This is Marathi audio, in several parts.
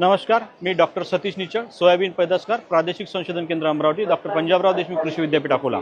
नमस्कार मी डॉक्टर सतीश निचळ सोयाबीन पैदासकार प्रादेशिक संशोधन केंद्र अमरावती डॉक्टर पंजाबराव देशमुख कृषी विद्यापीठ अकोला.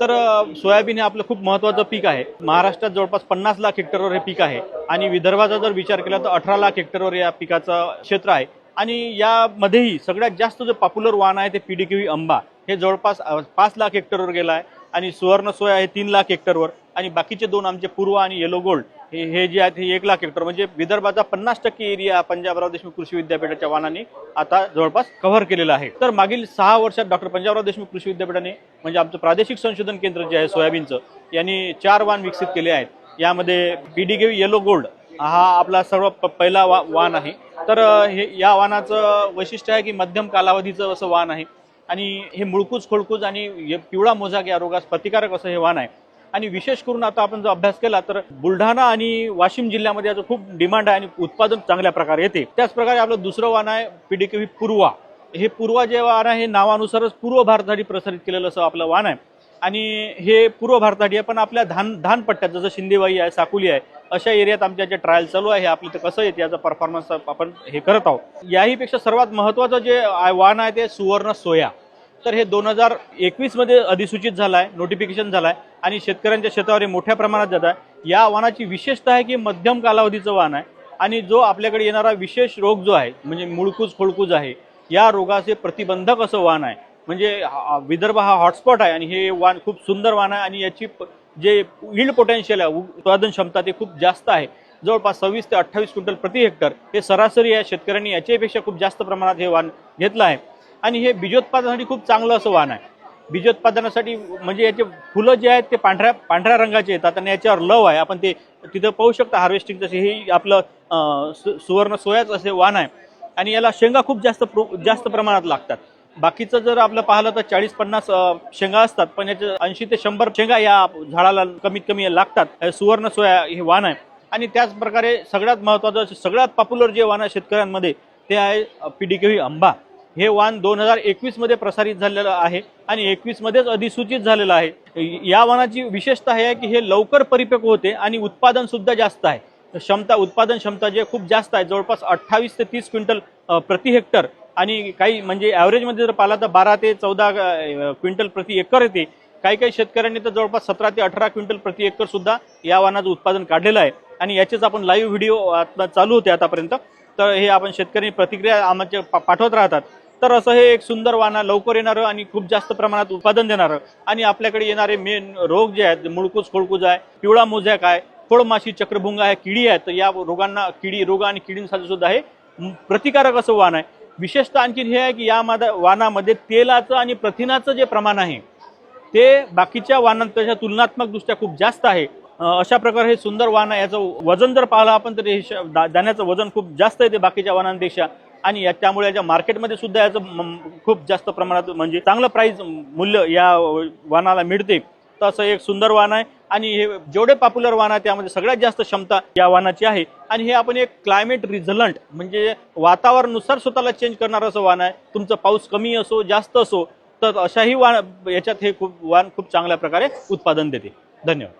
तर सोयाबीन हे आपलं खूप महत्त्वाचं पीक आहे. महाराष्ट्रात जवळपास पन्नास लाख हेक्टरवर हे पीक आहे. आणि विदर्भाचा जर विचार केला तर अठरा लाख हेक्टरवर या पिकाचं क्षेत्र आहे. आणि यामध्येही सगळ्यात जास्त जो पॉप्युलर वाण आहे ते पी डी आंबा. हे जवळपास पाच लाख हेक्टरवर गेला आहे. आणि सुवर्ण सोया हे तीन लाख हेक्टरवर. आणि बाकीचे दोन आमचे पूर्व आणि येलो गोल्ड हे हे जे आहेत हे एक लाख हेक्टर. म्हणजे विदर्भाचा पन्नास टक्के एरिया पंजाबराव देशमुख कृषी विद्यापीठाच्या वाहनाने आता जवळपास कव्हर केलेला आहे. तर मागील सहा वर्षात डॉक्टर पंजाबराव देशमुख कृषी विद्यापीठाने म्हणजे आमचं प्रादेशिक संशोधन केंद्र जे आहे सोयाबीनचं यांनी चार वाण विकसित केले आहेत. यामध्ये पी डी येलो गोल्ड हा आपला सर्व प- पहिला वा वाण आहे. तर हे या वाहनाचं वैशिष्ट्य आहे की मध्यम कालावधीचं असं वाण आहे. आणि हे मुळकूज खोळकूज आणि पिवळा मोजाक या रोगास प्रतिकारक असं हे वाण आहे. आणि विशेष करून आता आपण जो अभ्यास केला तर बुलढाणा आणि वाशिम जिल्ह्यामध्ये याचं खूप डिमांड आहे आणि उत्पादन चांगल्या प्रकारे येते. त्याचप्रकारे आपलं दुसरं वाण आहे पिडिकवी पूर्वा. हे पूर्वा जे वाहन आहे हे नावानुसारच पूर्व भारतासाठी प्रसारित केलेलं असं आपलं वाण आहे. आणि हे पूर्व भारतासाठी आहे पण आपल्या धान धानपट्ट्यात जसं शिंदेवाई आहे साकुली आहे अशा एरियात आमच्या जे ट्रायल चालू आहे आपलं तर कसं येते याचा परफॉर्मन्स आपण हे करत आहोत. याहीपेक्षा सर्वात महत्त्वाचं जे आहे- आहे ते सुवर्ण सोया. तर हे दोन हजार एकवीसमध्ये अधिसूचित झालं आहे नोटिफिकेशन झालं आहे आणि शेतकऱ्यांच्या शेतावर हे मोठ्या प्रमाणात जात आहे. या वाणाची विशेषता आहे की मध्यम कालावधीचं वाण आहे आणि जो आपल्याकडे येणारा विशेष रोग जो आहे म्हणजे मुळकूज खोळकूज आहे या रोगाचे प्रतिबंधक असं वाण आहे. म्हणजे विदर्भ हा हॉटस्पॉट आहे आणि हे वाण खूप सुंदर वाण आहे आणि याची प- जे इल्ड पोटेन्शियल आहे उत्पादन क्षमता ते खूप जास्त आहे. जवळपास सव्वीस ते अठ्ठावीस क्विंटल प्रति हेक्टर हे सरासरी आहे शेतकऱ्यांनी याच्यापेक्षा खूप जास्त प्रमाणात हे वाण घेतलं आहे. आणि हे बीजोत्पादनासाठी खूप चांगलं असं वाण आहे. बीजोत्पादनासाठी म्हणजे याचे फुलं जे आहेत ते पांढऱ्या पांढऱ्या रंगाचे येतात आणि याच्यावर लव आहे. आपण ते तिथं पाहू शकता हार्वेस्टिंग तसे हे आपलं सु- सुवर्ण सोयाच असे वाण आहे. आणि याला शेंगा खूप जास्त प्रो- जास्त प्रमाणात लागतात. बाकीचं जर आपलं पाहिलं तर चाळीस पन्नास शेंगा असतात. पण याचे ऐंशी ते शंभर शेंगा या झाडाला कमीत कमी लागतात. सुवर्ण सोया हे वाण आहे. आणि त्याच प्रकारे सगळ्यात महत्त्वाचं सगळ्यात पॉप्युलर जे वाण आहे शेतकऱ्यांमध्ये ते आहे पी डी पीडिकेवी आंबा. हे वाण दोन हजार एकवीसमध्ये प्रसारित झालेलं आहे आणि एकवीस मध्येच अधिसूचित झालेलं आहे. या वाहनाची विशेषता हे आहे की हे लवकर परिपक्व होते आणि उत्पादन सुद्धा जास्त आहे. क्षमता उत्पादन क्षमता जे खूप जास्त आहे जवळपास अठ्ठावीस ते तीस क्विंटल प्रति हेक्टर आणि काही म्हणजे ॲव्हरेजमध्ये जर पाहिला तर बारा ते चौदा क्विंटल प्रति एकर येते. काही काही शेतकऱ्यांनी तर जवळपास सतरा ते अठरा क्विंटल प्रति एकर सुद्धा या वाहनाचं उत्पादन काढलेलं आहे. आणि याचेच आपण लाईव्ह व्हिडिओ आता चालू होते आतापर्यंत. तर हे आपण शेतकरी प्रतिक्रिया आमच्या पा- पाठवत राहतात. तर असं हे एक सुंदर वाना लवकर येणारं आणि खूप जास्त प्रमाणात उत्पादन देणारं. आणि आपल्याकडे येणारे मेन रोग जे आहेत मुळकूज खोळकूज आहे पिवळा मोझॅक आहे फळमाशी चक्रभुंग आहे किडी आहे तर या रोगांना किडी रोग आणि किडींसाठी सुद्धा हे प्रतिकारक असं वाण आहे. विशेषतः आणखीन हे आहे की या मादा वानामध्ये तेलाचं आणि प्रथिनाचं जे प्रमाण आहे ते बाकीच्या वाहनांपेक्षा तुलनात्मक दृष्ट्या खूप जास्त आहे. अशा प्रकारे हे सुंदर वाहन आहे. याचं वजन जर पाहिलं आपण तर हे श- दाण्याचं वजन खूप जास्त येते बाकीच्या वाहनांपेक्षा. आणि या त्यामुळे याच्या मार्केटमध्ये सुद्धा याचं खूप जास्त प्रमाणात म्हणजे चांगलं प्राईज मूल्य या वाहनाला मिळते. तर असं एक सुंदर वाहन आहे. आणि हे जेवढे पॉप्युलर वाहन आहे त्यामध्ये सगळ्यात जास्त क्षमता या वाहनाची आहे. आणि हे आपण एक क्लायमेट रिझलंट म्हणजे वातावरणानुसार स्वतःला चेंज करणारं असं वाहन आहे. तुमचं पाऊस कमी असो जास्त असो तर अशाही वाहन याच्यात हे खूप वाहन खूप चांगल्या प्रकारे उत्पादन देते. धन्यवाद.